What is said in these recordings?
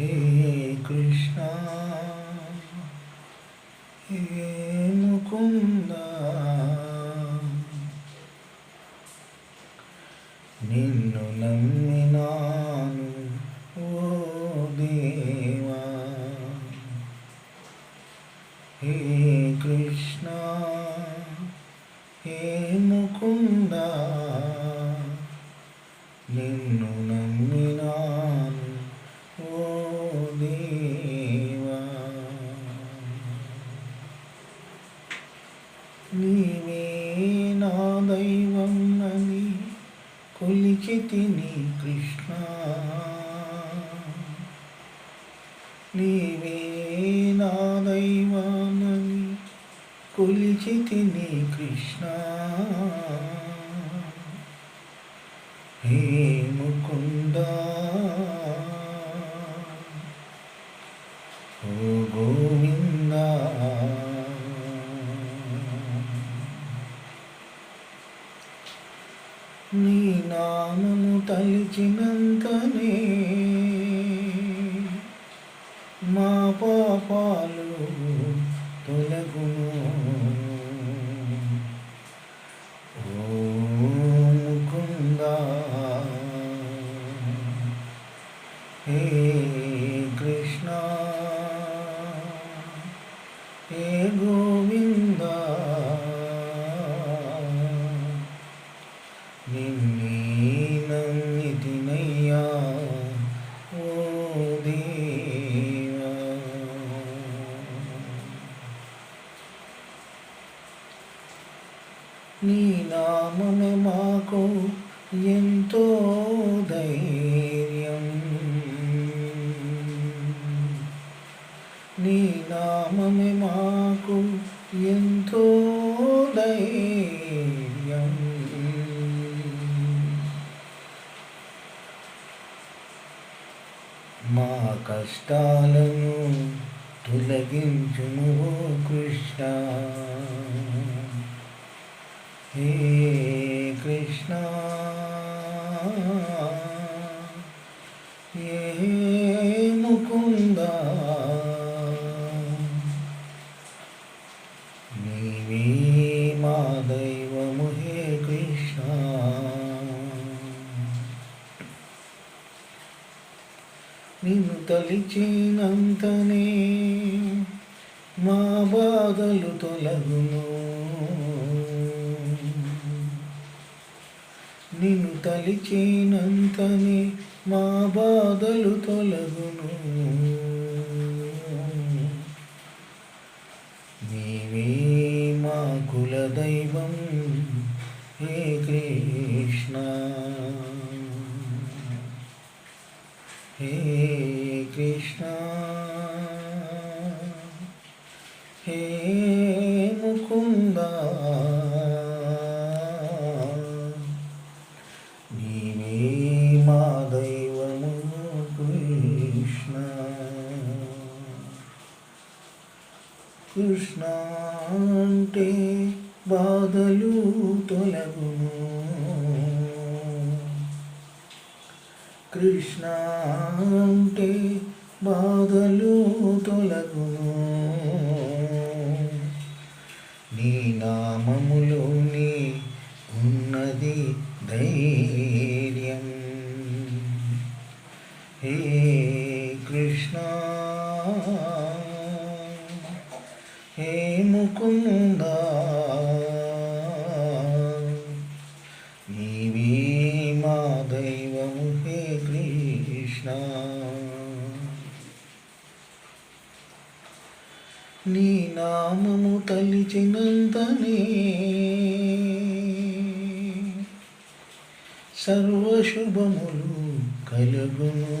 హే కృష్ణ హే ముకుంద. నిన్ను నమ్మినాను ఓ దేవా. హే కృష్ణ హే ముకుంద. నిన్ను నమ్మి కొలిచితిని కృష్ణ నీవే నా దైవానని కొలిచితిని కృష్ణ హే నీ నామము తలిచినంతనే మా పాపాలు తొలగును ఓ ముకుంద హే కృష్ణ హే గోవింద నీ నామమే మాకు ఎంతో ధైర్యం. నీ నామమే మాకు ఎంతో ధైర్యం. మా కష్టాలను తొలగించుము కృష్ణ. హే కృష్ణ. ఏ ముకుంద. నీవే మా దైవము హే కృష్ణ. నిన్ను తలిచినంతనే మా బాధలు తొలగును. నిన్ను తలిచినంతనే మా బాధలు తొలగును. నీవే మా కుల దైవం హే కృష్ణ. హే కృష్ణ. హే ముకుంద. అంటే బాధలు తొలగును కృష్ణ అంటే బాధలు తొలగును ముకుంద నీవే మా దైవము హే కృష్ణ. నీ నామము తలిచినంతనే సర్వశుభములు కలుగును.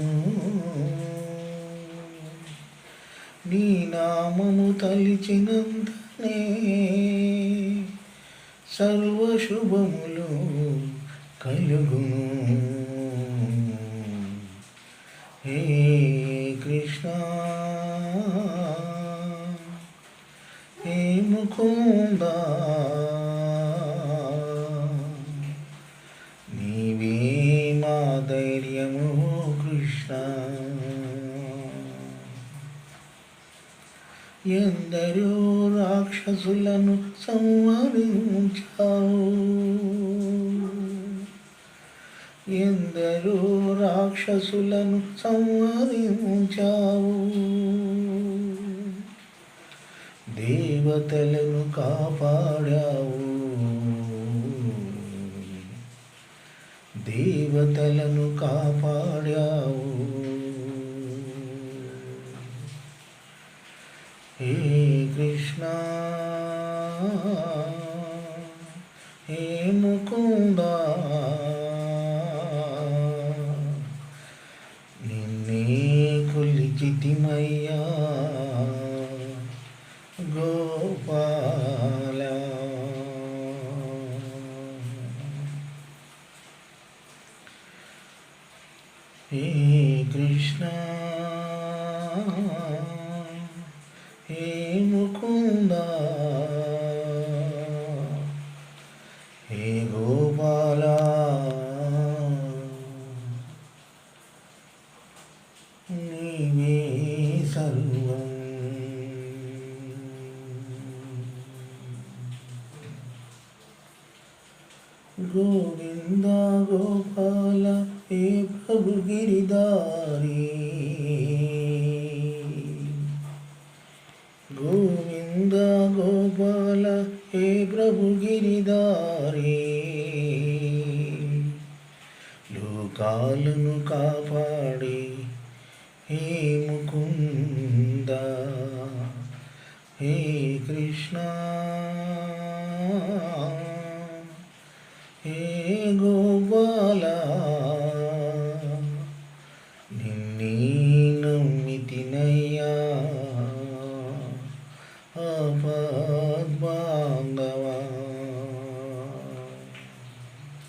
నీ నామము తలిచినంతనే సర్వశుభములు కలుగును. హే కృష్ణ. హే ముకుంద. నీవే మా ధైర్యము కృష్ణ. ఎందరో రాక్షసులను సంహరించావు. ఎందరో రాక్షసులను సంహరించావు. దేవతలను కాపాడావు. దేవతలను కాపా హే ముకుంద నిన్నే కొలిచితిమయ్యా గోపాల. హే కృష్ణ హే ముకుంద ಸರ್ವಂ ಗೋವಿಂದ ಗೋಪಾಲ ಹೇ ಪ್ರಭು ಗಿರಿಧಾರಿ. ಗೋವಿಂದ ಗೋಪಾಲ ಹೇ ಪ್ರಭು ಗಿರಿಧಾರಿ. ಲೋಕಾಲನು ಕಾಪಾಡಿ హే ముకుంద హే కృష్ణ హే గోపాల